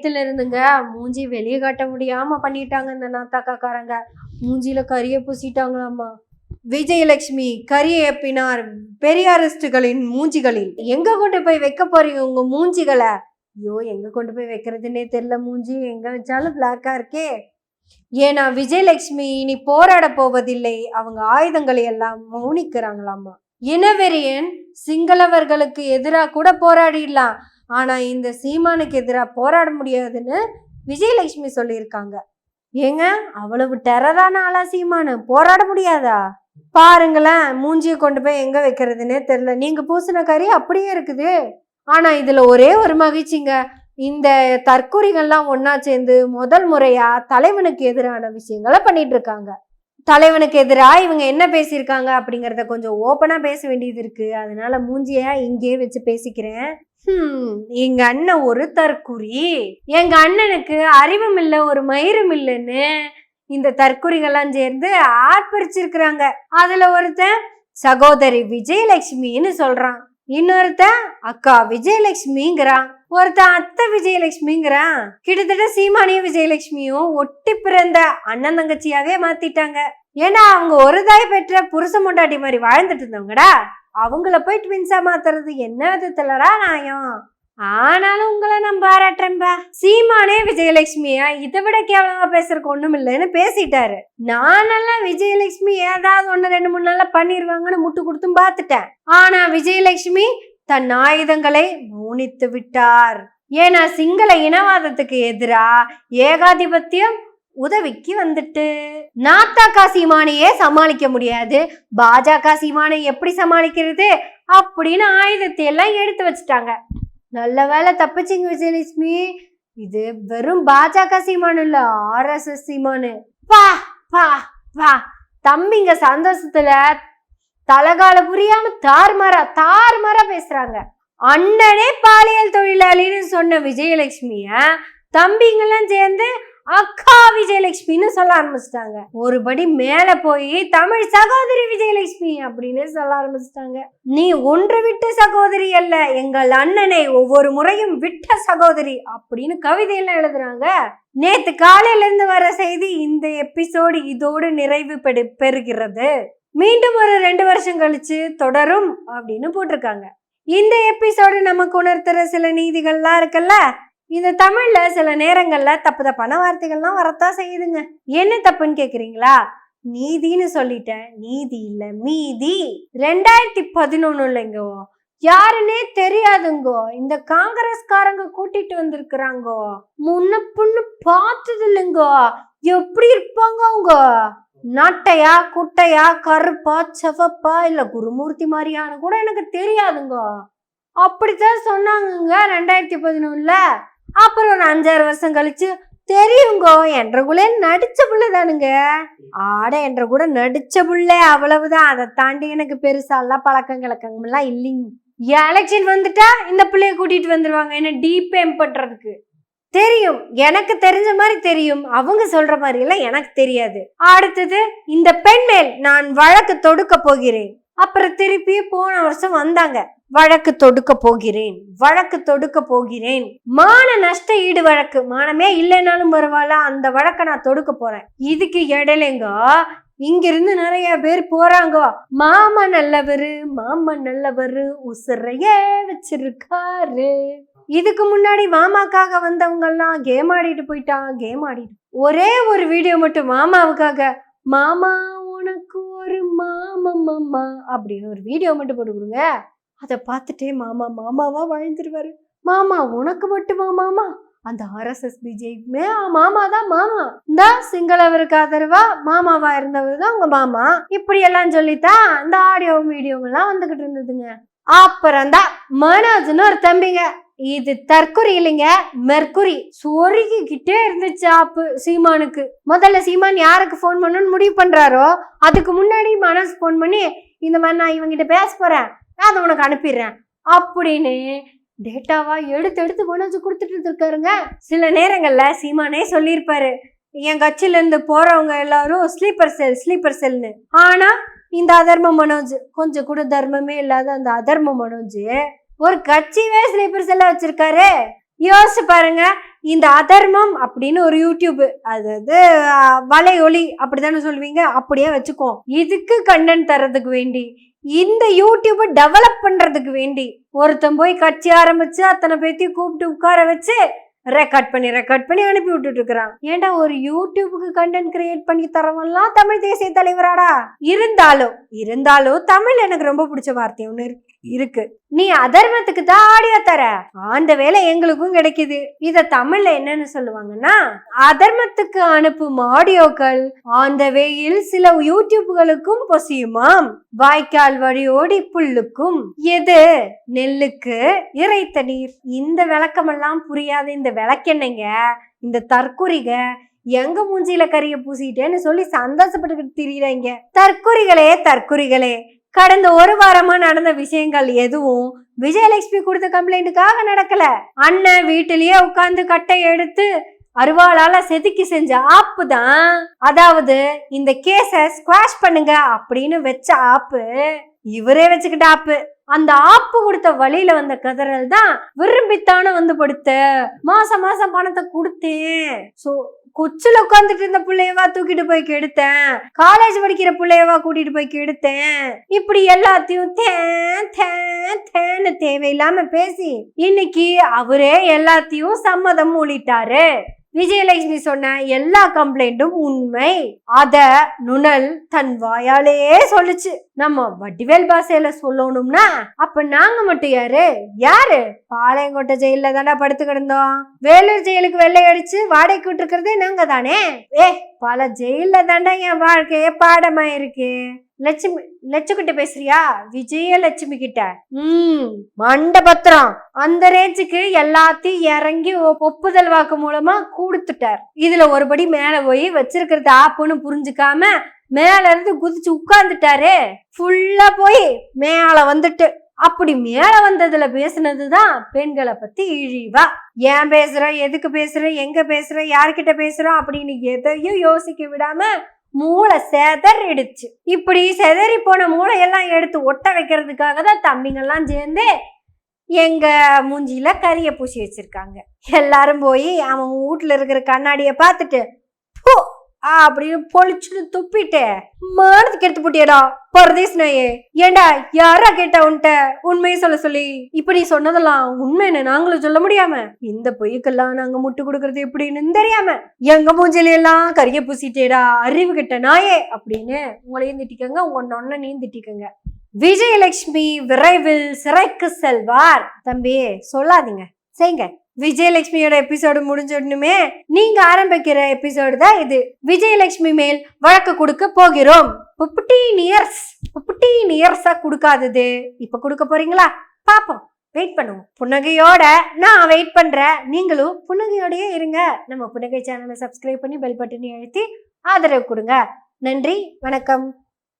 பயத்துல இருந்துங்க மூஞ்சி வெளியே காட்ட முடியாம பண்ணிட்டாங்க இந்த நாத்தாக்காக்காரங்க. மூஞ்சியில கரிய பூசிட்டாங்களாமா விஜயலட்சுமி கரியப்பினார் பெரியாரிஸ்டுகளின் மூஞ்சிகளில். எங்க கொண்டு போய் வைக்க போறீங்க உங்க மூஞ்சிகளை? ஐயோ எங்க கொண்டு போய் வைக்கிறதுனே தெரியல மூஞ்சி. எங்க வச்சாலும் பிளாக்கா இருக்கே. ஏன்னா விஜயலட்சுமி இனி போராட போவதில்லை. அவங்க ஆயுதங்களை எல்லாம் மௌனிக்கிறாங்களாமா இனவெறியன் சிங்களவர்களுக்கு எதிராக கூட போராடிடலாம். ஆனால் இந்த சீமானுக்கு எதிராக போராட முடியாதுன்னு விஜயலட்சுமி சொல்லியிருக்காங்க. ஏங்க அவ்வளவு டெரரான ஆளா சீமானு? போராட முடியாதா? பாருங்களேன் மூஞ்சியை கொண்டு போய் எங்கே வைக்கிறதுனே தெரில நீங்கள் பூசின கறி அப்படியே இருக்குது. ஆனால் இதில் ஒரே ஒரு மகிழ்ச்சிங்க. இந்த தற்கூரிகள்லாம் ஒன்றா சேர்ந்து முதல் முறையாக தலைவனுக்கு எதிரான விஷயங்களை பண்ணிட்டு இருக்காங்க. தலைவனுக்கு எதிராக இவங்க என்ன பேசியிருக்காங்க அப்படிங்கிறத கொஞ்சம் ஓப்பனாக பேச வேண்டியது இருக்குது அதனால மூஞ்சிய இங்கேயே வச்சு பேசிக்கிறேன். எங்க அண்ணன் ஒரு தற்குறி எங்க அண்ணனுக்கு அறிவும் இல்லை ஒரு மயிரும் இல்லைன்னு இந்த தற்குறிகள்லாம் சேர்ந்து ஆர்ப்பரிச்சிருக்கிறாங்க. அதுல ஒருத்தன் சகோதரி விஜயலட்சுமின்னு சொல்றான். இன்னொருத்தன் அக்கா விஜயலட்சுமிங்கிறான் ஒருத்தன் அத்தை விஜயலட்சுமிங்கிறான். கிட்டத்தட்ட சீமானியும் விஜயலட்சுமியும் ஒட்டி பிறந்த அண்ணன் தங்கச்சியாவே மாத்திட்டாங்க. ஏன்னா அவங்க ஒரு தாய் பெற்ற புருஷ முண்டாட்டி மாதிரி வாழ்ந்துட்டு இருந்தவங்கடா? அவங்கள போய் ட்வின்ஸா மாத்துறது என்ன விதத்துலடா நியாயம் ஆனாலும் உங்களை நான் பாராட்டுறேன்பா. சீமானே விஜயலட்சுமியா? இதை விட கேவலமா பேசுறதுக்கு ஒண்ணும் இல்லைன்னு பேசிட்டாரு. நானெல்லாம் விஜயலட்சுமி ஏதாவது ஒன்று ரெண்டு மூணு நாள்ல பண்ணிருவாங்கன்னு முட்டு கொடுத்தும் பார்த்துட்டேன். ஆனா விஜயலட்சுமி தன் ஆயுதங்களை மூனித்து விட்டார். ஏன்னா சிங்கள இனவாதத்துக்கு எதிரா ஏகாதிபத்தியம் உதவிக்கு வந்துட்டு. நாத்தாக்கா சீமானையே சமாளிக்க முடியாது. பாஜக சீமானை எப்படி சமாளிக்கிறது? அப்படின்னு ஆயுதத்தை எல்லாம் எடுத்து வச்சுட்டாங்க. நல்ல வேலை தப்பிச்சிங்க விஜயலட்சுமி. இது வெறும் பாஜக சீமானு இல்ல ஆர்எஸ்எஸ் சீமானு. பா பா பா. தம்பிங்க சந்தோஷத்துல தலகால புரியாம தார்மாரா தார்மாரா பேசுறாங்க. அண்ணனே பாலியல் தொழிலாளின்னு சொன்ன விஜயலட்சுமிய தம்பிங்கெல்லாம் சேர்ந்து அக்கா விஜயலட்சுமின்னு சொல்ல ஆரம்பிச்சிட்டாங்க. ஒருபடி மேல போய் தமிழ் சகோதரி விஜயலட்சுமி அப்படின்னு சொல்ல ஆரம்பிச்சிட்டாங்க. நீ ஒன்று விட்ட சகோதரி அல்ல எங்கள் அண்ணனை ஒவ்வொரு முறையும் விட்ட சகோதரி அப்படின்னு கவிதையெல்லாம் எழுதுறாங்க. நேத்து காலையில இருந்து வர செய்தி இந்த எபிசோடு இதோடு நிறைவு பெறு பெறுகிறது. மீண்டும் ஒரு ரெண்டு வருஷம் கழிச்சு தொடரும் அப்படின்னு போட்டிருக்காங்க. இந்த எபிசோடு நமக்கு உணர்த்துற சில நீதிகள்லாம் இருக்குல்ல இந்த தமிழில் சில நேரங்களில் தப்பு தப்பான வார்த்தைகள்லாம் வரத்தான் செய்யுதுங்க. என்ன தப்புன்னு கேட்குறீங்களா நீதின்னு சொல்லிட்டேன். நீதி இல்லை மீதி. ரெண்டாயிரத்தி பதினொன்னுலங்கோ யாருன்னே தெரியாதுங்கோ. இந்த காங்கிரஸ்காரங்க கூட்டிட்டு வந்திருக்கிறாங்கோ. முன்ன பொண்ணு பார்த்தது இல்லைங்கோ எப்படி இருப்பாங்க அவங்க? நாட்டையா குட்டையா கருப்பா செவப்பா இல்ல குருமூர்த்தி மாதிரியான கூட எனக்கு தெரியாதுங்கோ. அப்படித்தான் சொன்னாங்கங்க ரெண்டாயிரத்தி பதினொன்னுல. அப்புறம் ஒரு அஞ்சாறு வருஷம் கழிச்சு தெரியுங்கோ என்ற கூட நடிச்ச புள்ள தானுங்க. ஆட என்ற கூட நடிச்ச புள்ள அவ்வளவுதான். அதை தாண்டி எனக்கு பெருசாலாம் பழக்கம் கிழக்கங்கெல்லாம் இல்லைங்க. எலெக்ஷன் வந்துட்டா இந்த பிள்ளைய கூட்டிட்டு வந்துருவாங்க. என்ன எம் பண்றதுக்கு. தெரியும். எனக்கு தெரிஞ்ச மாதிரி தெரியும். அவங்க சொல்ற மாதிரி எல்லாம் எனக்கு தெரியாது. அடுத்தது இந்த பெண் மேல் நான் வழக்கு தொடுக்க போகிறேன். அப்புறம் திருப்பி போன வருஷம் வந்தாங்க. வழக்கு தொடுக்க போகிறேன் வழக்கு தொடுக்க போகிறேன். மான நஷ்ட ஈடு வழக்கு. மானமே இல்லைனாலும் பரவாயில்ல அந்த வழக்கை நான் தொடுக்க போறேன். இதுக்கு இடையிலங்க இங்கிருந்து நிறைய பேர் போறாங்க. மாமா நல்லவரு மாமா நல்லவரு உசுரையே வச்சிருக்காரு. இதுக்கு முன்னாடி மாமாக்காக வந்தவங்கெல்லாம் கேம் ஆடிட்டு போயிட்டான் கேம் ஆடிட்டு. ஒரே ஒரு வீடியோ மட்டும் மாமாவுக்காக மாமா உனக்கு ஒரு மாமா மாமா அப்படின்னு ஒரு வீடியோ மட்டும் போட்டு கொடுங்க. அதை பார்த்துட்டே மாமா மாமாவா வாழ்ந்துருவாரு. மாமா உனக்கு மட்டுமா மாமா. அந்த ஆர்எஸ்எஸ் பிஜேபியுமே மாமா தான் மாமா. இந்த சிங்களவருக்கு ஆதரவா மாமாவா இருந்தவர் தான் உங்க மாமா. இப்படி எல்லாம் சொல்லித்தான் இந்த ஆடியோ வீடியோ எல்லாம் வந்துகிட்டு இருந்ததுங்க. அப்புறம் தான் மனோஜ்னு ஒரு தம்பிங்க. இது தற்குறி இல்லைங்க. மெர்குரி சொருகிக்கிட்டே இருந்துச்சு ஆப்பு சீமானுக்கு. முதல்ல சீமான் யாருக்கு ஃபோன் பண்ணணும்னு முடிவு பண்றாரோ அதுக்கு முன்னாடி மனோஜ் ஃபோன் பண்ணி இந்த மாதிரி நான் இவங்கிட்ட பேச போறேன். நான் அதை உனக்கு அனுப்பிடுறேன். அப்படின்னு டேட்டாவா எடுத்து எடுத்து மனோஜ் கொடுத்துட்டு இருக்காருங்க சில நேரங்களில் சீமானே சொல்லியிருப்பாரு என் கட்சியிலேருந்து போகிறவங்க எல்லாரும் ஸ்லீப்பர் செல் ஸ்லீப்பர் செல்னு ஆனால் இந்த அதர்ம மனோஜ் கொஞ்சம் கூட தர்மமே இல்லாத அந்த அதர்ம மனோஜ் ஒரு கட்சியவே ஸ்லீப்பர் செல்ல வச்சுருக்காரு. யோசிச்சு பாருங்க இந்த அதர்மம் அப்படின்னு ஒரு யூடியூப் அதாவது வலை ஒளி அப்படிதானே சொல்லுவீங்க? அப்படியே வச்சுக்கோ இதுக்கு கண்டென்ட் தரதுக்கு வேண்டி இந்த யூடியூபை டெவலப் பண்றதுக்கு வேண்டி ஒருத்தன் போய் கட்சி ஆரம்பிச்சு அத்தனை பேத்தையும் கூப்பிட்டு உட்கார வச்சு ரெக்கார்ட் பண்ணி ரெக்கார்ட் பண்ணி அனுப்பி விட்டுட்டு இருக்கிறான் ஏன்டா ஒரு யூடியூபுக்கு கண்டென்ட் கிரியேட் பண்ணி தரவெல்லாம் தமிழ் தேசிய தலைவராடா? இருந்தாலும் இருந்தாலும் தமிழ் எனக்கு ரொம்ப பிடிச்ச வார்த்தை ஒன்று இருக்கு. இருக்கு. நீ அதர்மத்துக்கு தான் ஆடியோ தர. அந்த வேலை எங்களுக்கும் கிடைக்குது. இத தமிழ்ல என்னன்னு சொல்லுவாங்கன்னா அதர்மத்துக்கு அனுப்பும் ஆடியோக்கள் அந்த வேயில் சில யூடியூப்களுக்கும் பொசியுமாம். வாய்க்கால் வழியோடி புல்லுக்கும். எது? நெல்லுக்கு இறைத்த நீர். இந்த விளக்கமெல்லாம் புரியாத இந்த விளக்கெண்ணெங்க இந்த தற்குறிக எங்க மூஞ்சியில கறிய பூசிட்டேன்னு சொல்லி சந்தோஷப்பட்டுக்கிட்டு திரியுறாங்க. தற்குறிகளே தற்குறிகளே. கடந்த ஒரு வாரமா நடந்த விஷயங்கள் எதுவும் விஜயலட்சுமி கொடுத்த கம்ப்ளைண்ட்டுக்காக நடக்கல. அண்ணன் வீட்டிலேயே உட்கார்ந்து கட்டை எடுத்து அருவாளால செதுக்கி செஞ்ச ஆப்பு தான். அதாவது இந்த கேஸ ஸ்குவாஷ் பண்ணுங்க அப்படின்னு வச்ச ஆப்பு இவரே வச்சுக்கிட்ட ஆப்பு. அந்த ஆப்பு கொடுத்த வழியில வந்த கதறல் தான் விரும்பித்தான வந்து படுத்த. மாசம் மாசம் பணத்தை கொடுத்தேன். சோ குச்சில உட்காந்துட்டு இருந்த பிள்ளையவா தூக்கிட்டு போய் கெடுத்தேன். காலேஜ் படிக்கிற பிள்ளையவா கூட்டிட்டு போய் கெடுத்தேன். இப்படி எல்லாத்தையும் தேன் தேன் தேன்னு தேவையில்லாம பேசி இன்னைக்கு அவரே எல்லாத்தையும் சம்மதம் மூடிட்டாரு. விஜயலட்சுமி சொன்ன எல்லா கம்ப்ளைண்ட்டும் உண்மை. அத நுணல் தன் வாயாலே சொல்லுச்சு. நம்ம வடிவேல் பாசையில சொல்லணும்னா அப்ப நாங்க மட்டும் யாரு? யாரு? பாளையங்கோட்டை ஜெயில தானே படுத்து கிடந்தோம். வேலூர் ஜெயிலுக்கு வெள்ளை அடிச்சு வாடகைக்கு விட்டுருக்கிறதே நாங்க தானே? ஏ பல ஜெயில தாண்டா என் வாழ்க்கையே பாடமா இருக்கு லட்சுமி லட்சுக்கிட்ட பேசுறியா? விஜயலட்சுமி கிட்ட. ம் மண்டபத்திரம். அந்த ரேஞ்சுக்கு எல்லாத்தையும் இறங்கி ஒ- ஒப்புதல் வாக்கு மூலமா கொடுத்துட்டார். இதுல ஒருபடி மேல போய் வச்சிருக்கிறது ஆப்புன்னு புரிஞ்சுக்காம மேல இருந்து குதிச்சு உட்கார்ந்துட்டாரு. ஃபுல்லா போய் மேல வந்துட்டு. அப்படி மேல வந்ததுல பேசுனதுதான் பெண்களை பத்தி இழிவா. ஏன் பேசுற? எதுக்கு பேசுற? எங்க பேசுற? யார்கிட்ட பேசுறோம் அப்படின்னு எதையும் யோசிக்க விடாம மூளை செதறிடுச்சு. இப்படி செதறி போன மூளையெல்லாம் எடுத்து ஒட்ட வைக்கிறதுக்காக தான் தம்பிங்கெல்லாம் சேர்ந்து எங்க மூஞ்சியில் கறியை பூசி வச்சிருக்காங்க. எல்லாரும் போய் அவன் வீட்டுல இருக்கிற கண்ணாடியை பார்த்துட்டு அப்படின்னு பொழிச்சுன்னு துப்பிட்டு. மானத்துக்கு எடுத்து போட்டியடா. பரதேஸ் நாயே. ஏண்டா யாரா கேட்டா உன்ட்ட? உண்மையை சொல்ல சொல்லி. இப்படி சொன்னதெல்லாம் உண்மைன்னு நாங்களும் சொல்ல முடியாம. இந்த பொய்க்கெல்லாம் நாங்க முட்டு கொடுக்கறது எப்படின்னு தெரியாம. எங்க மூஞ்சில எல்லாம் கரிய பூசிட்டேடா அறிவு கிட்ட நாயே அப்படின்னு உங்களையும் திட்டிக்கங்க உங்க நொன்னையும் திட்டிக்கங்க. விஜயலட்சுமி விரைவில் சிறைக்கு செல்வார். தம்பி சொல்லாதீங்க. செய்யுங்க. விஜயலட்சுமியோட எபிசோடு முடிஞ்சிடணுமே நீங்க ஆரம்பிக்கிற எபிசோடு தான் இது. விஜயலட்சுமி மேல் வழக்கு கொடுக்க போகிறோம். பிப்டீன் இயர்ஸ் பிப்டீன் இயர்ஸா கொடுக்காதது. இப்ப கொடுக்க போறீங்களா? பாப்போம் வெயிட் பண்ணுவோம். புன்னகையோட நான் வெயிட் பண்றேன். நீங்களும் புன்னகையோடயே இருங்க. நம்ம புன்னகை சேனலை சப்ஸ்கிரைப் பண்ணி பெல் பட்டனை அழுத்தி ஆதரவு கொடுங்க. நன்றி வணக்கம்.